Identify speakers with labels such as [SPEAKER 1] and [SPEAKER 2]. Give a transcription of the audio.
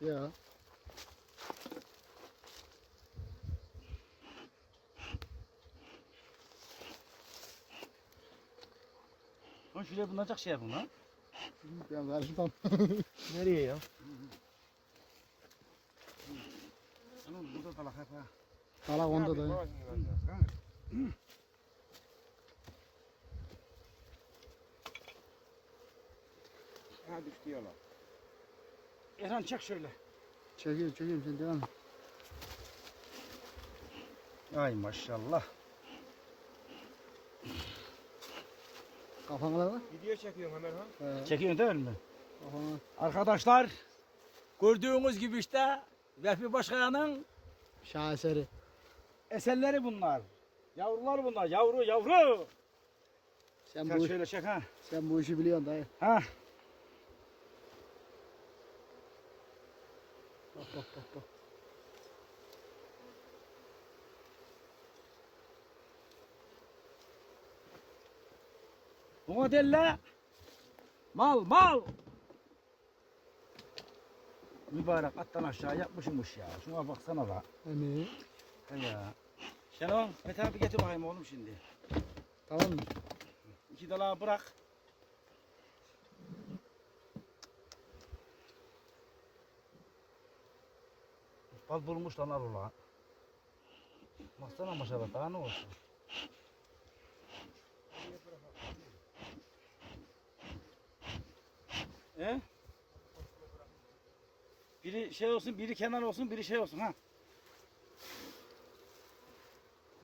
[SPEAKER 1] Ya.
[SPEAKER 2] Lan şuraya bulunacak şey yapın lan.
[SPEAKER 1] Ben karışmam.
[SPEAKER 3] Nereye ya?
[SPEAKER 2] Lan burada dalak yap ha.
[SPEAKER 1] Dalak onda da.
[SPEAKER 3] Ha düştü yola.
[SPEAKER 2] Erhan çek şöyle.
[SPEAKER 1] Çekiyorum çekiyorum sen devam et.
[SPEAKER 2] Ay maşallah.
[SPEAKER 1] Kafana bak.
[SPEAKER 3] Video çekiyorum Ömer ha.
[SPEAKER 1] He,
[SPEAKER 2] Çekiyorsun değil mi?
[SPEAKER 1] Kafana.
[SPEAKER 2] Arkadaşlar gördüğünüz gibi işte Vehbi Başkan'ın
[SPEAKER 1] Şaheseri.
[SPEAKER 2] eserleri bunlar. Yavrular bunlar. Yavru yavru.
[SPEAKER 1] Sen
[SPEAKER 2] Sen
[SPEAKER 1] bu,
[SPEAKER 2] şöyle çek ha.
[SPEAKER 1] sen bu işi biliyorsun dayı.
[SPEAKER 2] Ha.
[SPEAKER 1] Bak bak bak bak.
[SPEAKER 2] Bu modelle mal mal. Mübarek attan aşağı yapmışmış ya. Şuna baksana da.
[SPEAKER 1] Hani.
[SPEAKER 2] He ya. Şenol, Mete abi getir bakayım oğlum şimdi.
[SPEAKER 1] Tamam mı?
[SPEAKER 2] İki dalağı bırak. Bal bulmuş lan arula. Baksana maşallah daha ne olsun. He? Biri şey olsun, biri kenar olsun, biri şey olsun ha.